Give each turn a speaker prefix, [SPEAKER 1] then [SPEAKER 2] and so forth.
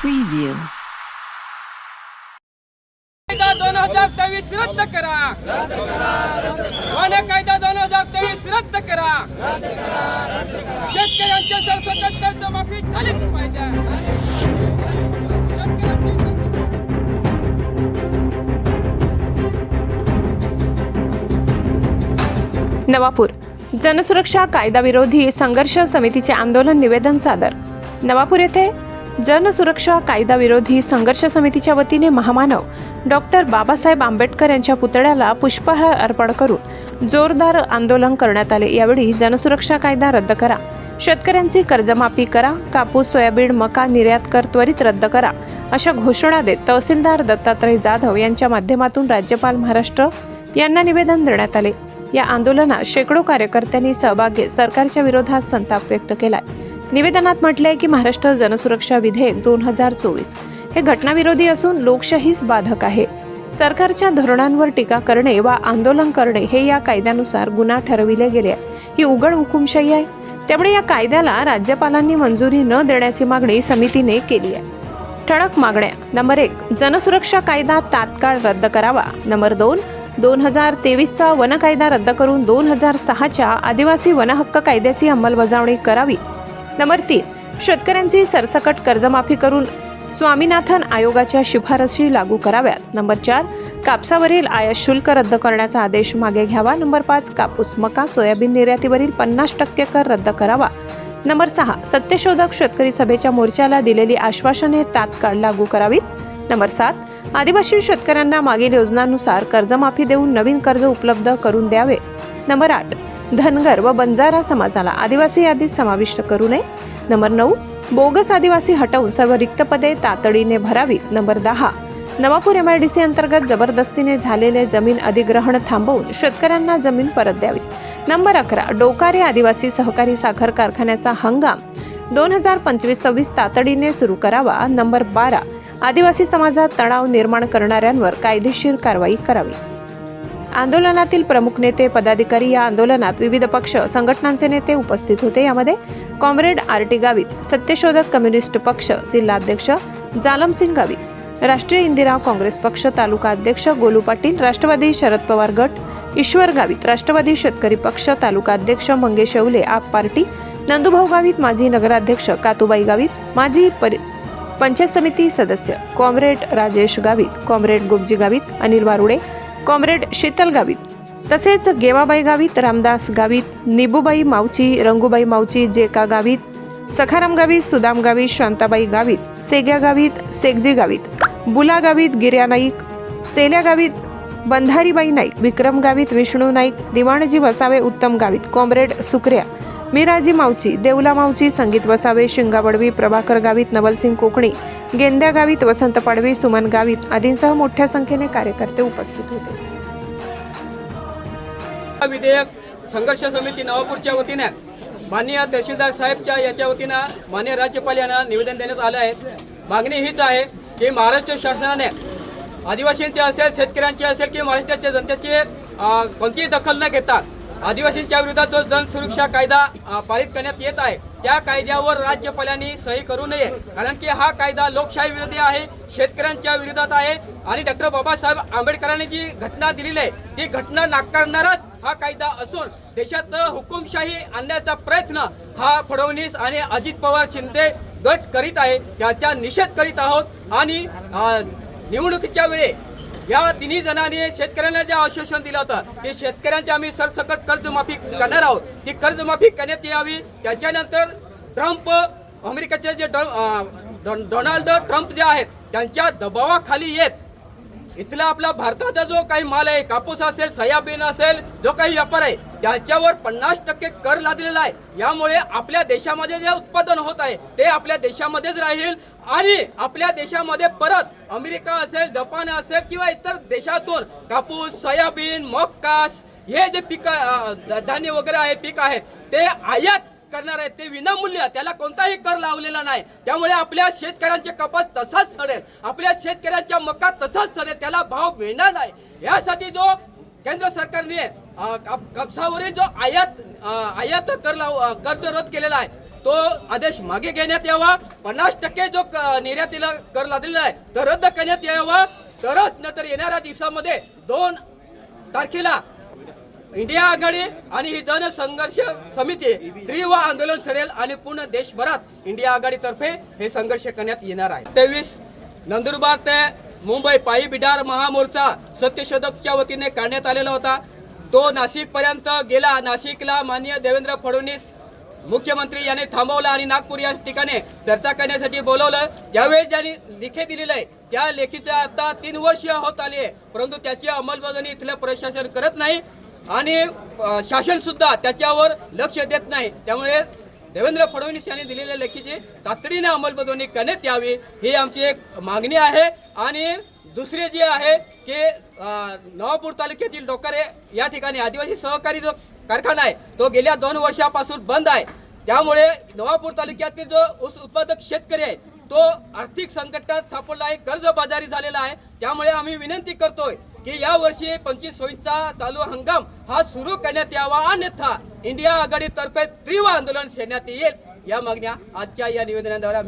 [SPEAKER 1] Preview. कायदा दोन हजार तेवीस रद्द करा. वन कायदा दोन हजार तेवीस रद्द करा. शेतकऱ्यांच्या सरसकट कर्ज माफी झालीच पाहिजे.
[SPEAKER 2] नवापूर. जनसुरक्षा कायदाविरोधी संघर्ष समितीचे आंदोलन निवेदन सादर. नवापूर येथे जनसुरक्षा कायदाविरोधी संघर्ष समितीच्या वतीने महामानव डॉक्टर बाबासाहेब आंबेडकर यांच्या पुतळ्याला पुष्पहार अर्पण करून जोरदार आंदोलन करण्यात आले. यावेळी जनसुरक्षा कायदा रद्द करा. शेतकऱ्यांची कर्जमाफी करा. कापूस सोयाबीन मका निर्यात कर त्वरित रद्द करा अशा घोषणा देत तहसीलदार दत्तात्रय जाधव यांच्या माध्यमातून राज्यपाल महाराष्ट्र यांना निवेदन देण्यात आले. या आंदोलनात शेकडो कार्यकर्त्यांनी सहभाग घेत सरकारच्या विरोधात संताप व्यक्त केलाय. निवेदनात म्हटलंय की महाराष्ट्र जनसुरक्षा विधेयक दोन हजार चोवीस हे घटनाविरोधी असून लोकशाहीस बाधक आहे. सरकारच्या धोरणांवर टीका करणे वा आंदोलन करणे हे या कायद्यानुसार गुन्हा ठरविले गेले आहे. ही उघड हुकुमशाही आहे. त्यामुळे या कायद्याला राज्यपालांनी मंजुरी न देण्याची मागणी समितीने केली आहे. ठळक मागण्या. नंबर एक जनसुरक्षा कायदा तात्काळ रद्द करावा. नंबर दोन दोन हजार तेवीसचा वन कायदा रद्द करून दोन हजार सहाच्या आदिवासी वनहक्क कायद्याची अंमलबजावणी करावी. नंबर तीन शेतकऱ्यांची सरसकट कर्जमाफी करून स्वामीनाथन आयोगाच्या शिफारसी लागू कराव्यात. नंबर चार कापसावरील आयात शुल्क रद्द करण्याचा आदेश मागे घ्यावा. नंबर पाच कापूस मका सोयाबीन निर्यातीवरील पन्नास टक्के कर रद्द करावा. नंबर सहा सत्यशोधक शेतकरी सभेच्या मोर्चाला दिलेली आश्वासने तात्काळ लागू करावीत. नंबर सात आदिवासी शेतकऱ्यांना मागील योजनानुसार कर्जमाफी देऊन नवीन कर्ज उपलब्ध करून द्यावे. नंबर आठ धनगर व बंजारा समाजाला आदिवासी यादीत समाविष्ट करू नये. नंबर नऊ बोगस आदिवासी हटवून सर्व रिक्त पदे तातडीने भरावीत. नंबर दहा Navapur M I D C अंतर्गत जबरदस्तीने झालेले जमीन अधिग्रहण थांबवून शेतकऱ्यांना जमीन परत द्यावी. नंबर अकरा डोकारे आदिवासी सहकारी साखर कारखान्याचा हंगाम. दोन हजार पंचवीस सव्वीस तातडीने सुरू करावा. नंबर बारा आदिवासी समाजात तणाव निर्माण करणाऱ्यांवर कायदेशीर कारवाई करावी. आंदोलनातील प्रमुख नेते पदाधिकारी या आंदोलनात विविध पक्ष संघटनांचे नेते उपस्थित होते. यामध्ये कॉम्रेड आर टी गावित सत्यशोधक कम्युनिस्ट पक्ष जिल्हाध्यक्ष जालमसिंग गावित राष्ट्रीय इंदिरा काँग्रेस पक्ष तालुका अध्यक्ष गोलू पाटील राष्ट्रवादी शरद पवार गट ईश्वर गावित राष्ट्रवादी शेतकरी पक्ष तालुका अध्यक्ष मंगेश येवले आप पार्टी नंदुभाऊ गावित माजी नगराध्यक्ष कातुबाई गावित माजी परि पंचायत समिती सदस्य comrade Rajesh Gavit comrade Gopji Gavit Anil Warude comrade Sheetal Gavit. तसेच गेवाबाई गावित रामदास गावित निबूबाई मावची रंगूबाई मावची जेका गावित सखाराम गावित सुदाम गावित शांताबाई गावित सेग्या गावित सेगजी गावित बुला गावित गिर्या नाईक सेल्या गावित बंधारीबाई नाईक विक्रम गावित विष्णू नाईक दिवाणजी वसावे उत्तम गावित कॉम्रेड सुक्रिया मिराजी मावची देवला मावची संगीत वसावे शिंगावडवी प्रभाकर गावित नवलसिंग कोकणी गेंद्या गावित वसंत पाडवी सुमन गावित आदींसह मोठ्या संख्येने कार्यकर्ते उपस्थित होते.
[SPEAKER 1] विधेयक संघर्ष समिती नवापूरच्या वतीने माननीय तहसीलदार साहेबच्या याच्या वतीनं माननीय राज्यपाल यांना निवेदन देण्यात आलं आहे. मागणी हीच आहे की महाराष्ट्र शासनाने आदिवासींचे असेल शेतकऱ्यांचे असेल की महाराष्ट्राच्या जनतेची कोणतीही दखल न घेता आदिवासींच्या विरोधात जो जनसुरक्षा कायदा पारित करण्यात येत आहे त्या कायद्यावर राज्यपालांनी सही करू नये. कारण की हा कायदा लोकशाही विरोधी आहे शेतकऱ्यांच्या विरोधात आहे आणि डॉक्टर बाबासाहेब आंबेडकरांनी जी घटना दिलेली आहे ती घटना नाकारणाराच हा कायदा असून देशात हुकुमशाही आणण्याचा प्रयत्न हा फडणवीस आणि अजित पवार शिंदे गट करीत आहे त्याचा निषेध करीत आहोत आणि निवडणुकीच्या वेळी या तिन्ही जणांनी शेतकऱ्यांना जे आश्वासन दिलं होतं की शेतकऱ्यांची आम्ही सरसकट कर्जमाफी करणार आहोत. ती कर्जमाफी करण्यात यावी. त्याच्यानंतर ट्रम्प अमेरिकेचे जे डो- डो- डोनाल्ड ट्रम्प जे आहेत त्यांच्या दबावाखाली येत. इथला आपला भारताचा जो काही माल आहे कापूस असेल सोयाबीन असेल जो काही व्यापार आहे त्याच्यावर पन्नास टक्के कर लादलेला आहे. यामुळे आपल्या देशामध्ये जे उत्पादन होत आहे ते आपल्या देशामध्येच राहील आणि आपल्या देशामध्ये परत अमेरिका असेल जपान असेल किंवा इतर देशातून कापूस सोयाबीन मक्का हे जे पीक धान्य वगैरे आहे पीक आहेत ते आयात करणार आहेत ते विनामूल्य. त्याला कोणताही कर लावलेला नाही. त्यामुळे आपल्या शेतकऱ्यांचे कपास तसाच सडेल. आपल्या शेतकऱ्यांच्या मका तसाच सडेल. त्याला भाव मिळणार नाही. यासाठी जो केंद्र सरकारने कापसावरील जो आयात आयात कर लाव कर्ज रद्द केलेला आहे तो आदेश मागे घेण्यात यावा. पन्नास टक्के जो क- निर्यातीला कर लादलेला आहे तो रद्द करण्यात यावा. तरच नंतर येणाऱ्या दिवसामध्ये दोन तारखेला इंडिया आघाडी आणि ही जनसंघर्ष समिती तीव्र आंदोलन सडेल आणि पूर्ण देशभरात इंडिया आघाडीतर्फे हे संघर्ष करण्यात येणार आहे. तेवीस नंदुरबार ते मुंबई पायी बिडार महामोर्चा सत्यशोधकच्या वतीने काढण्यात आलेला होता. तो नाशिक पर्यंत गेला. नाशिकला माननीय देवेंद्र फडणवीस मुख्यमंत्री यांनी थांबवलं आणि नागपूर या ठिकाणी चर्चा करण्यासाठी बोलवलं. यावेळी ज्यांनी लिखे दिलेलं आहे त्या लेखीचं आता तीन वर्ष होत आली आहे. परंतु त्याची अंमलबजावणी इथलं प्रशासन करत नाही. आणि शासनसुद्धा शासन सुद्धा त्याच्यावर लक्ष देत नाही. त्यामुळे देवेंद्र फडणवीस यांनी दिलेल्या लेखीची तातडीने अंमलबजावणी करण्यात यावी ही आमची एक मागणी आहे. आणि दुसरे जे आहे की नवापूर तालुक्यातील डोकारे या ठिकाणी आदिवासी सहकारी जो कारखाना आहे तो गेल्या दोन वर्षापासून बंद आहे. त्यामुळे नवापूर तालुक्यातील जो ऊस उत्पादक शेतकरी आहे तो आर्थिक संकटात सापडला आहे कर्जबाजारी झालेला आहे. त्यामुळे आम्ही विनंती करतोय की या वर्षी पंचवीस सोयीचा चालू हंगाम हा सुरू करण्यात यावा. अन्यथा इंडिया आघाडीतर्फे तीव्र आंदोलन छेडण्यात येईल. या मागण्या आजच्या या निवेदनाद्वारे